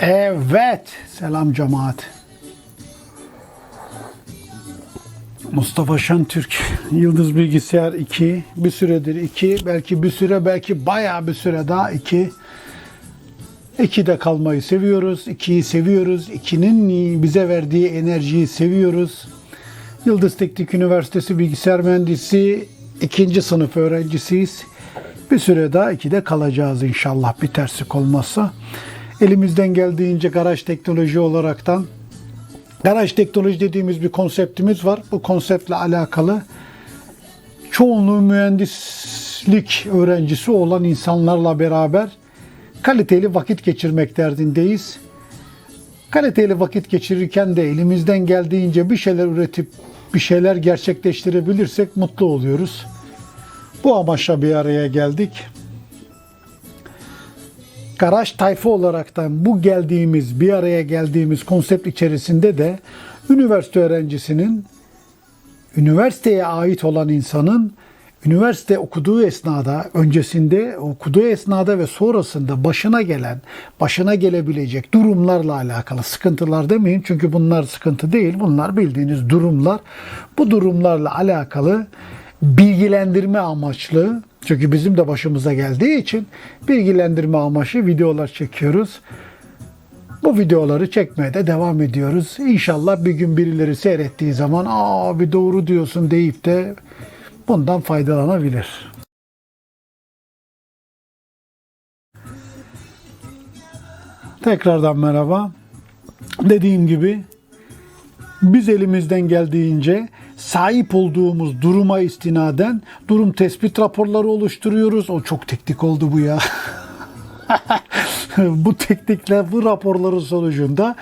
Evet. Selam cemaat. Mustafa Şentürk, Yıldız Bilgisayar 2, bir süredir 2, belki bir süre, belki bayağı bir süre daha 2. 2'de kalmayı seviyoruz, 2'yi seviyoruz, 2'nin bize verdiği enerjiyi seviyoruz. Yıldız Teknik Üniversitesi Bilgisayar Mühendisi ikinci sınıf öğrencisiyiz. Bir süre daha 2'de kalacağız inşallah bir terslik olmazsa. Elimizden geldiğince garaj teknoloji olaraktan garaj teknoloji dediğimiz bir konseptimiz var. Bu konseptle alakalı çoğunluğu mühendislik öğrencisi olan insanlarla beraber kaliteli vakit geçirmek derdindeyiz. Kaliteli vakit geçirirken de elimizden geldiğince bir şeyler üretip bir şeyler gerçekleştirebilirsek mutlu oluyoruz. Bu amaçla bir araya geldik. Garaj tayfa olaraktan bu geldiğimiz, bir araya geldiğimiz konsept içerisinde de üniversite öğrencisinin, üniversiteye ait olan insanın üniversite okuduğu esnada, öncesinde okuduğu esnada ve sonrasında başına gelen, başına gelebilecek durumlarla alakalı sıkıntılar demeyin çünkü bunlar sıkıntı değil. Bunlar bildiğiniz durumlar. Bu durumlarla alakalı bilgilendirme amaçlı çünkü bizim de başımıza geldiği için bilgilendirme amaçlı videolar çekiyoruz. Bu videoları çekmeye de devam ediyoruz. İnşallah bir gün birileri seyrettiği zaman aa bir doğru diyorsun deyip de bundan faydalanabilir. Tekrardan merhaba. Dediğim gibi biz elimizden geldiğince sahip olduğumuz duruma istinaden durum tespit raporları oluşturuyoruz. O çok teknik oldu bu ya. bu teknikler, bu raporların sonucunda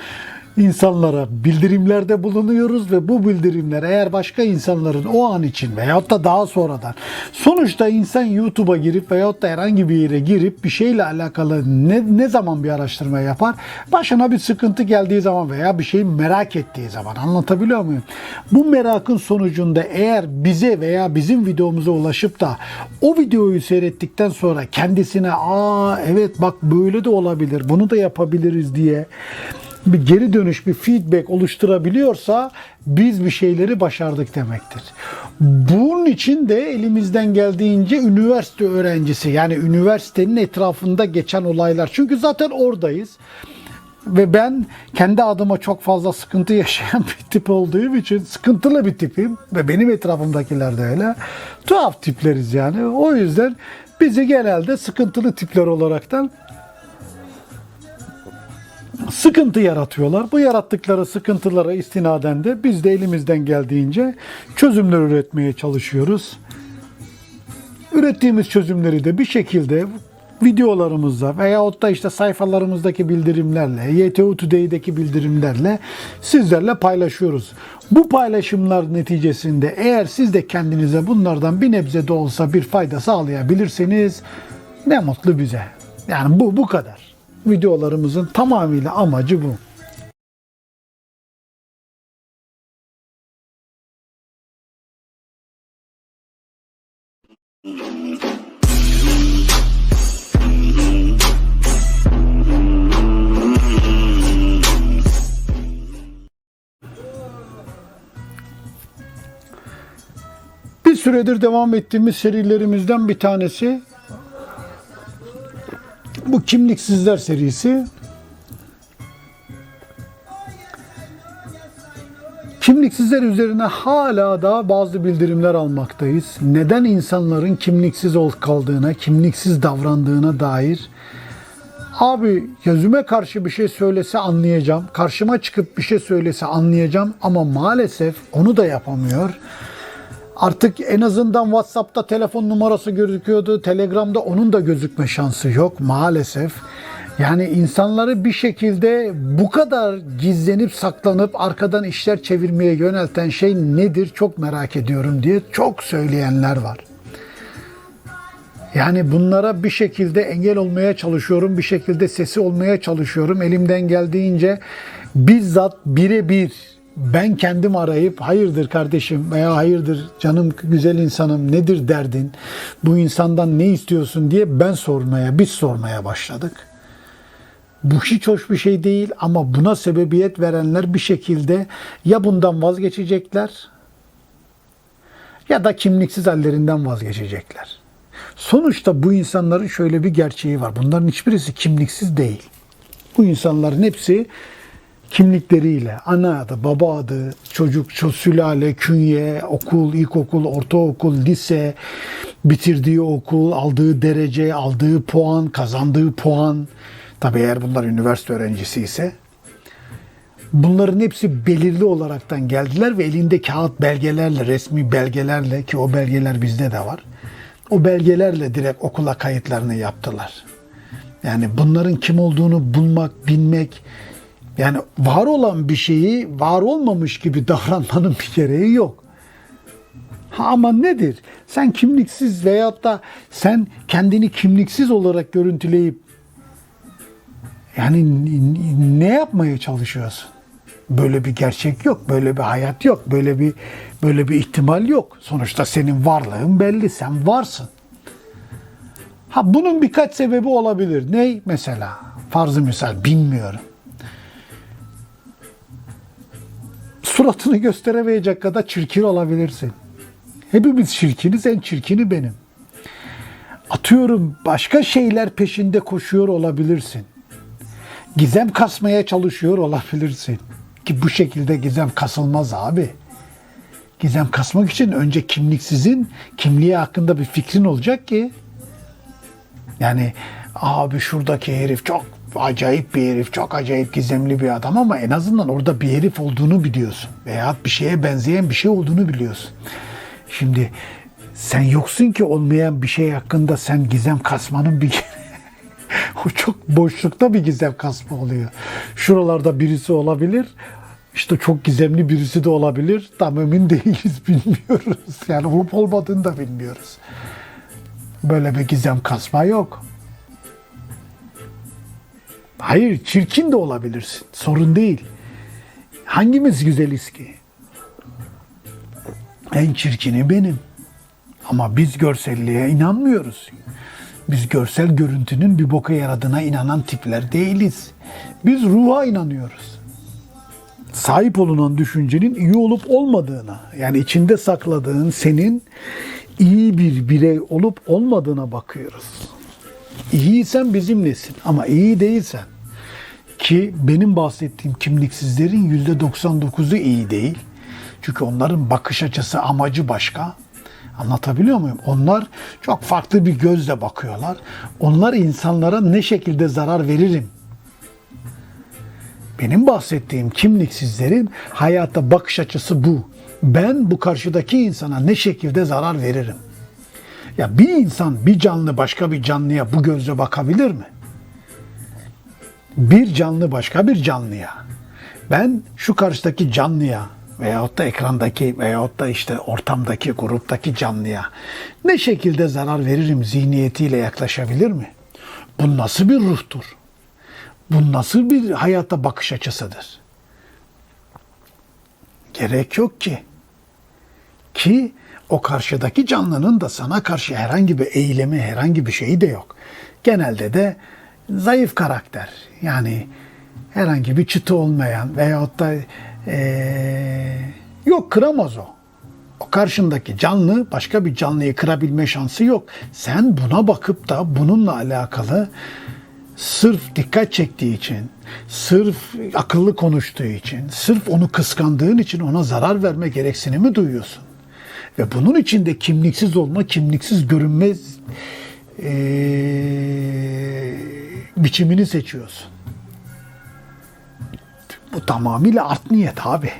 insanlara bildirimlerde bulunuyoruz ve bu bildirimler eğer başka insanların o an için veyahut da daha sonradan sonuçta insan YouTube'a girip veyahut da herhangi bir yere girip bir şeyle alakalı ne, ne zaman bir araştırma yapar? Başına bir sıkıntı geldiği zaman veya bir şeyi merak ettiği zaman anlatabiliyor muyum? Bu merakın sonucunda eğer bize veya bizim videomuza ulaşıp da o videoyu seyrettikten sonra kendisine aa evet bak böyle de olabilir bunu da yapabiliriz diye bir geri dönüş, bir feedback oluşturabiliyorsa biz bir şeyleri başardık demektir. Bunun için de elimizden geldiğince üniversite öğrencisi yani üniversitenin etrafında geçen olaylar. Çünkü zaten oradayız. Ve ben kendi adıma çok fazla sıkıntı yaşayan bir tip olduğum için sıkıntılı bir tipim ve benim etrafımdakiler de öyle. Tuhaf tipleriz yani. O yüzden bizi genelde sıkıntılı tipler olaraktan sıkıntı yaratıyorlar. Bu yarattıkları sıkıntılara istinaden de biz de elimizden geldiğince çözümler üretmeye çalışıyoruz. Ürettiğimiz çözümleri de bir şekilde videolarımızda veyahut da işte sayfalarımızdaki bildirimlerle, YTU Today'deki bildirimlerle sizlerle paylaşıyoruz. Bu paylaşımlar neticesinde eğer siz de kendinize bunlardan bir nebze de olsa bir fayda sağlayabilirseniz ne mutlu bize. Yani bu bu kadar videolarımızın tamamıyla amacı bu. Bir süredir devam ettiğimiz serilerimizden bir tanesi bu Kimliksizler serisi. Kimliksizler üzerine hala da bazı bildirimler almaktayız. Neden insanların kimliksiz ol kaldığına, kimliksiz davrandığına dair. Abi gözüme karşı bir şey söylese anlayacağım. Karşıma çıkıp bir şey söylese anlayacağım ama maalesef onu da yapamıyor. Artık en azından WhatsApp'ta telefon numarası gözüküyordu. Telegram'da onun da gözükme şansı yok maalesef. Yani insanları bir şekilde bu kadar gizlenip saklanıp arkadan işler çevirmeye yönelten şey nedir çok merak ediyorum diye çok söyleyenler var. Yani bunlara bir şekilde engel olmaya çalışıyorum, bir şekilde sesi olmaya çalışıyorum. Elimden geldiğince bizzat birebir ben kendim arayıp hayırdır kardeşim veya hayırdır canım güzel insanım nedir derdin bu insandan ne istiyorsun diye ben sormaya biz sormaya başladık. Bu hiç hoş bir şey değil ama buna sebebiyet verenler bir şekilde ya bundan vazgeçecekler ya da kimliksiz hallerinden vazgeçecekler. Sonuçta bu insanların şöyle bir gerçeği var. Bunların hiçbirisi kimliksiz değil. Bu insanların hepsi kimlikleriyle ana adı, baba adı, çocuk, ço- sülale, künye, okul, ilkokul, ortaokul, lise, bitirdiği okul, aldığı derece, aldığı puan, kazandığı puan. Tabii eğer bunlar üniversite öğrencisi ise Bunların hepsi belirli olaraktan geldiler ve elinde kağıt belgelerle, resmi belgelerle ki o belgeler bizde de var. O belgelerle direkt okula kayıtlarını yaptılar. Yani bunların kim olduğunu bulmak, bilmek, yani var olan bir şeyi var olmamış gibi davranmanın bir gereği yok. Ha ama nedir? Sen kimliksiz veyahut da sen kendini kimliksiz olarak görüntüleyip yani ne yapmaya çalışıyorsun? Böyle bir gerçek yok, böyle bir hayat yok, böyle bir böyle bir ihtimal yok. Sonuçta senin varlığın belli, sen varsın. Ha bunun birkaç sebebi olabilir. Ne mesela? Farzı misal bilmiyorum. Suratını gösteremeyecek kadar çirkin olabilirsin. Hepimiz çirkiniz, en çirkini benim. Atıyorum başka şeyler peşinde koşuyor olabilirsin gizem kasmaya çalışıyor olabilirsin. Ki bu şekilde gizem kasılmaz abi. Gizem kasmak için önce kimliksizin kimliği hakkında bir fikrin olacak ki yani abi şuradaki herif çok acayip bir herif, çok acayip gizemli bir adam ama en azından orada bir herif olduğunu biliyorsun. Veya bir şeye benzeyen bir şey olduğunu biliyorsun. Şimdi sen yoksun ki olmayan bir şey hakkında sen gizem kasmanın bir o çok boşlukta bir gizem kasma oluyor. Şuralarda birisi olabilir. İşte çok gizemli birisi de olabilir. Tam emin değiliz, bilmiyoruz. Yani olup olmadığını da bilmiyoruz. Böyle bir gizem kasma yok. Hayır, çirkin de olabilirsin. Sorun değil. Hangimiz güzeliz ki? En çirkini benim. Ama biz görselliğe inanmıyoruz. Biz görsel görüntünün bir boka yaradığına inanan tipler değiliz. Biz ruha inanıyoruz. Sahip olunan düşüncenin iyi olup olmadığına, yani içinde sakladığın senin iyi bir birey olup olmadığına bakıyoruz. İyiysen bizimlesin ama iyi değilsen ki benim bahsettiğim kimliksizlerin %99'u iyi değil. Çünkü onların bakış açısı, amacı başka. Anlatabiliyor muyum? Onlar çok farklı bir gözle bakıyorlar. Onlar insanlara ne şekilde zarar veririm? Benim bahsettiğim kimliksizlerin hayata bakış açısı bu. Ben bu karşıdaki insana ne şekilde zarar veririm? Ya bir insan, bir canlı başka bir canlıya bu gözle bakabilir mi? Bir canlı başka bir canlıya. Ben şu karşıdaki canlıya veyahut da ekrandaki veyahut da işte ortamdaki, gruptaki canlıya ne şekilde zarar veririm zihniyetiyle yaklaşabilir mi? Bu nasıl bir ruhtur? Bu nasıl bir hayata bakış açısıdır? Gerek yok ki. Ki o karşıdaki canlının da sana karşı herhangi bir eylemi, herhangi bir şeyi de yok. Genelde de zayıf karakter. Yani herhangi bir çıtı olmayan veyahut da ee, yok kıramaz o. O karşındaki canlı başka bir canlıyı kırabilme şansı yok. Sen buna bakıp da bununla alakalı sırf dikkat çektiği için, sırf akıllı konuştuğu için, sırf onu kıskandığın için ona zarar verme gereksinimi duyuyorsun. Ve bunun için de kimliksiz olma, kimliksiz görünme ee, biçimini seçiyorsun. Bu tamamıyla art niyet abi.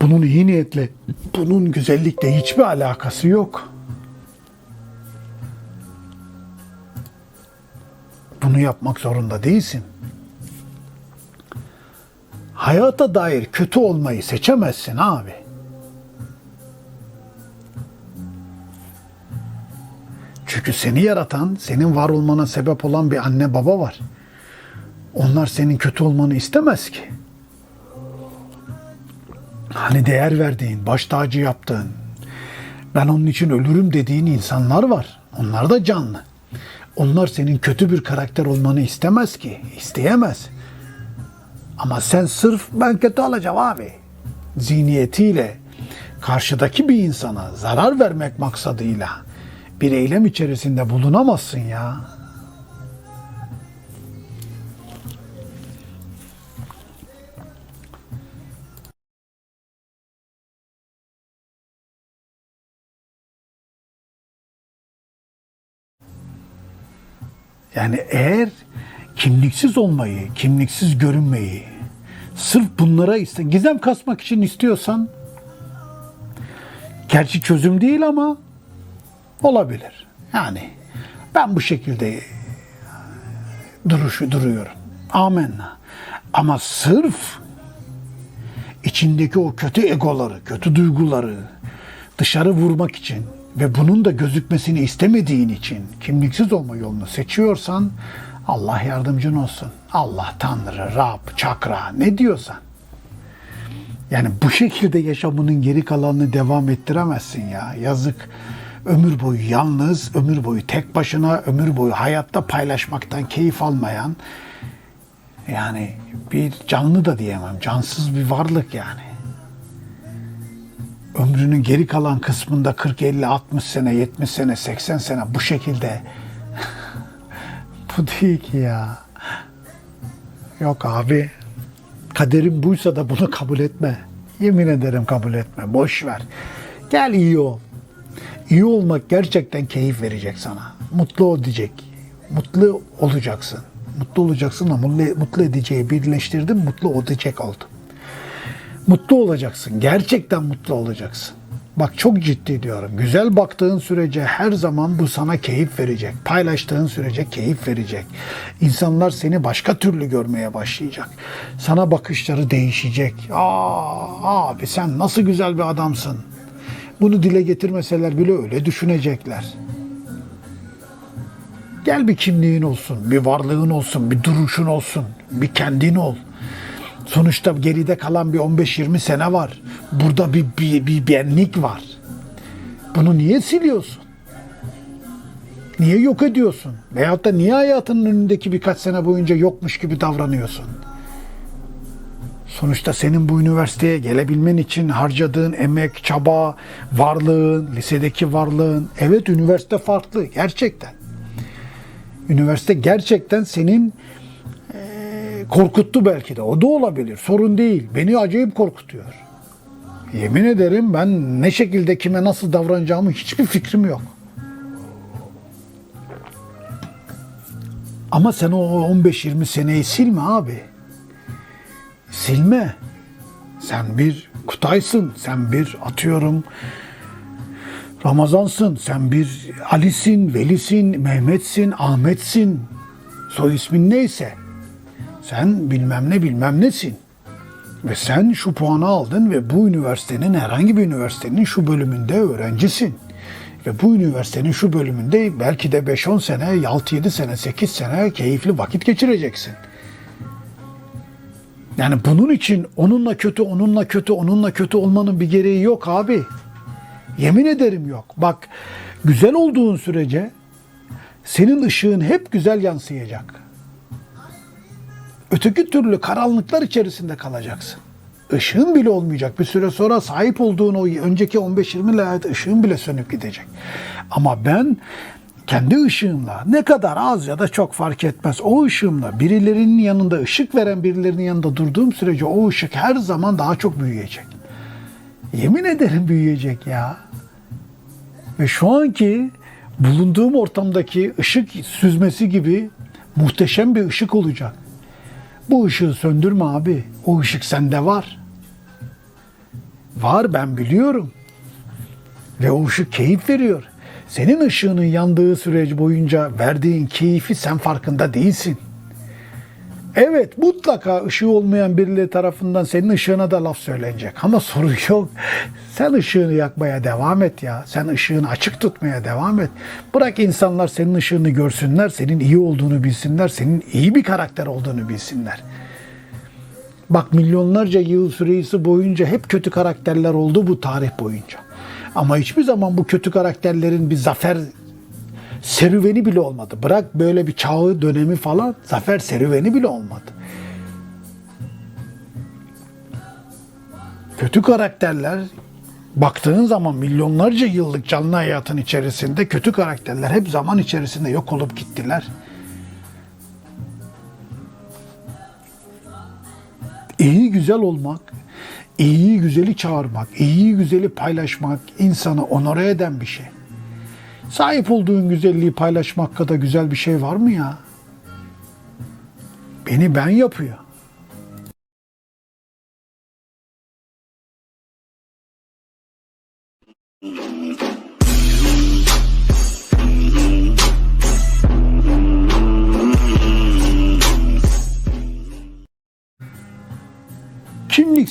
Bunun iyi niyetle, bunun güzellikle hiçbir alakası yok. Bunu yapmak zorunda değilsin. Hayata dair kötü olmayı seçemezsin abi. Çünkü seni yaratan, senin var olmana sebep olan bir anne baba var. Onlar senin kötü olmanı istemez ki. Hani değer verdiğin, baş tacı yaptığın, ben onun için ölürüm dediğin insanlar var. Onlar da canlı. Onlar senin kötü bir karakter olmanı istemez ki. isteyemez. Ama sen sırf ben kötü olacağım abi zihniyetiyle karşıdaki bir insana zarar vermek maksadıyla bir eylem içerisinde bulunamazsın ya. Yani eğer kimliksiz olmayı, kimliksiz görünmeyi, sırf bunlara iste gizem kasmak için istiyorsan gerçi çözüm değil ama olabilir. Yani ben bu şekilde duruşu duruyorum. Amenna. Ama sırf içindeki o kötü egoları, kötü duyguları dışarı vurmak için ve bunun da gözükmesini istemediğin için kimliksiz olma yolunu seçiyorsan Allah yardımcın olsun. Allah, Tanrı, Rab, Çakra ne diyorsan. Yani bu şekilde yaşamının geri kalanını devam ettiremezsin ya. Yazık. Ömür boyu yalnız, ömür boyu tek başına, ömür boyu hayatta paylaşmaktan keyif almayan yani bir canlı da diyemem. Cansız bir varlık yani. Ömrünün geri kalan kısmında 40, 50, 60 sene, 70 sene, 80 sene bu şekilde bu değil ki ya. Yok abi. Kaderin buysa da bunu kabul etme. Yemin ederim kabul etme. Boş ver. Gel iyi ol. İyi olmak gerçekten keyif verecek sana. Mutlu ol diyecek. Mutlu olacaksın. Mutlu olacaksın ama mutlu, mutlu edeceği birleştirdim. Mutlu olacak oldum. Mutlu olacaksın. Gerçekten mutlu olacaksın. Bak çok ciddi diyorum. Güzel baktığın sürece her zaman bu sana keyif verecek. Paylaştığın sürece keyif verecek. İnsanlar seni başka türlü görmeye başlayacak. Sana bakışları değişecek. Aa abi sen nasıl güzel bir adamsın. Bunu dile getirmeseler bile öyle düşünecekler. Gel bir kimliğin olsun, bir varlığın olsun, bir duruşun olsun, bir kendin ol. Sonuçta geride kalan bir 15-20 sene var. Burada bir, bir, bir benlik var. Bunu niye siliyorsun? Niye yok ediyorsun? Veyahut da niye hayatının önündeki birkaç sene boyunca yokmuş gibi davranıyorsun? Sonuçta senin bu üniversiteye gelebilmen için harcadığın emek, çaba, varlığın, lisedeki varlığın. Evet üniversite farklı gerçekten. Üniversite gerçekten senin korkuttu belki de. O da olabilir. Sorun değil. Beni acayip korkutuyor. Yemin ederim ben ne şekilde kime nasıl davranacağımı hiçbir fikrim yok. Ama sen o 15-20 seneyi silme abi. Silme. Sen bir Kutaysın, sen bir atıyorum Ramazansın, sen bir Ali'sin, Veli'sin, Mehmet'sin, Ahmet'sin. Soy ismin neyse. Sen bilmem ne bilmem nesin. Ve sen şu puanı aldın ve bu üniversitenin herhangi bir üniversitenin şu bölümünde öğrencisin. Ve bu üniversitenin şu bölümünde belki de 5-10 sene, 6-7 sene, 8 sene keyifli vakit geçireceksin. Yani bunun için onunla kötü, onunla kötü, onunla kötü olmanın bir gereği yok abi. Yemin ederim yok. Bak güzel olduğun sürece senin ışığın hep güzel yansıyacak. Öteki türlü karanlıklar içerisinde kalacaksın. Işığın bile olmayacak. Bir süre sonra sahip olduğun o önceki 15-20 layet ışığın bile sönüp gidecek. Ama ben kendi ışığımla ne kadar az ya da çok fark etmez o ışığımla birilerinin yanında ışık veren birilerinin yanında durduğum sürece o ışık her zaman daha çok büyüyecek. Yemin ederim büyüyecek ya. Ve şu anki bulunduğum ortamdaki ışık süzmesi gibi muhteşem bir ışık olacak. Bu ışığı söndürme abi. O ışık sende var. Var ben biliyorum. Ve o ışık keyif veriyor. Senin ışığının yandığı süreç boyunca verdiğin keyfi sen farkında değilsin. Evet mutlaka ışığı olmayan birileri tarafından senin ışığına da laf söylenecek. Ama sorun yok. Sen ışığını yakmaya devam et ya. Sen ışığını açık tutmaya devam et. Bırak insanlar senin ışığını görsünler, senin iyi olduğunu bilsinler, senin iyi bir karakter olduğunu bilsinler. Bak milyonlarca yıl süresi boyunca hep kötü karakterler oldu bu tarih boyunca. Ama hiçbir zaman bu kötü karakterlerin bir zafer serüveni bile olmadı. Bırak böyle bir çağı dönemi falan zafer serüveni bile olmadı. Kötü karakterler baktığın zaman milyonlarca yıllık canlı hayatın içerisinde kötü karakterler hep zaman içerisinde yok olup gittiler. İyi güzel olmak, iyiyi güzeli çağırmak, iyiyi güzeli paylaşmak insanı onore eden bir şey. Sahip olduğun güzelliği paylaşmak kadar güzel bir şey var mı ya? Beni ben yapıyor.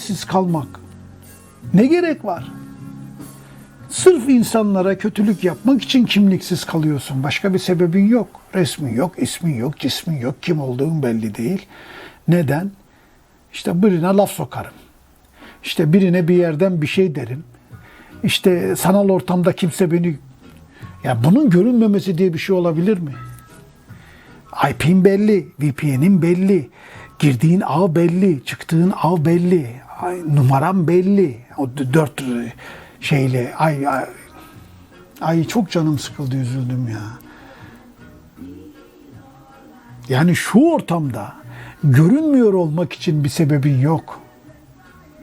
Kimliksiz kalmak ne gerek var? Sırf insanlara kötülük yapmak için kimliksiz kalıyorsun. Başka bir sebebin yok. Resmin yok, ismin yok, cismin yok, kim olduğun belli değil. Neden? İşte birine laf sokarım. İşte birine bir yerden bir şey derim. İşte sanal ortamda kimse beni... Ya bunun görünmemesi diye bir şey olabilir mi? IP'in belli, VPN'in belli, girdiğin ağ belli, çıktığın ağ belli, numaram belli. O dört şeyle ay, ay ay çok canım sıkıldı üzüldüm ya. Yani şu ortamda görünmüyor olmak için bir sebebin yok.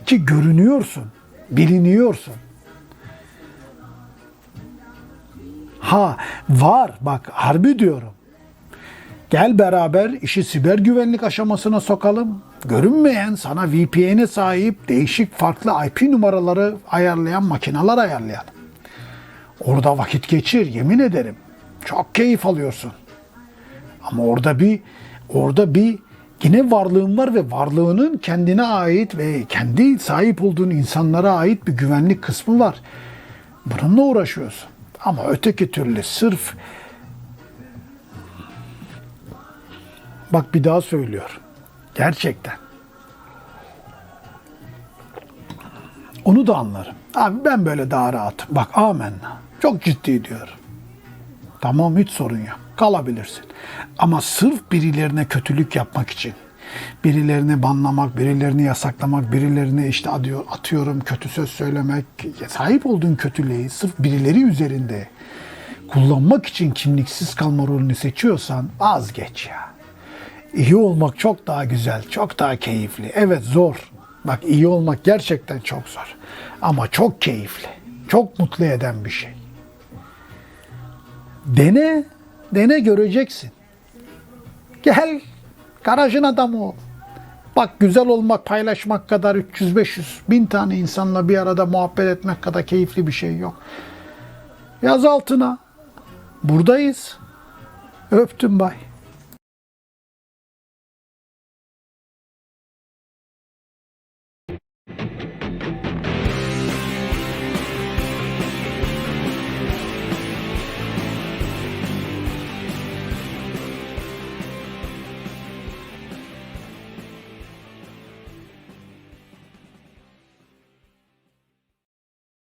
Ki görünüyorsun, biliniyorsun. Ha var bak harbi diyorum. Gel beraber işi siber güvenlik aşamasına sokalım. Görünmeyen sana VPN'e sahip değişik farklı IP numaraları ayarlayan makineler ayarlayalım. Orada vakit geçir yemin ederim. Çok keyif alıyorsun. Ama orada bir orada bir yine varlığın var ve varlığının kendine ait ve kendi sahip olduğun insanlara ait bir güvenlik kısmı var. Bununla uğraşıyorsun. Ama öteki türlü sırf Bak bir daha söylüyor. Gerçekten. Onu da anlarım. Abi ben böyle daha rahatım. Bak amenna. Çok ciddi diyorum. Tamam hiç sorun yok. Kalabilirsin. Ama sırf birilerine kötülük yapmak için, birilerini banlamak, birilerini yasaklamak, birilerine işte atıyor, atıyorum kötü söz söylemek, sahip olduğun kötülüğü sırf birileri üzerinde kullanmak için kimliksiz kalma rolünü seçiyorsan vazgeç ya. İyi olmak çok daha güzel, çok daha keyifli. Evet zor. Bak iyi olmak gerçekten çok zor. Ama çok keyifli. Çok mutlu eden bir şey. Dene, dene göreceksin. Gel, garajın adamı ol. Bak güzel olmak, paylaşmak kadar 300-500 bin tane insanla bir arada muhabbet etmek kadar keyifli bir şey yok. Yaz altına. Buradayız. Öptüm bay.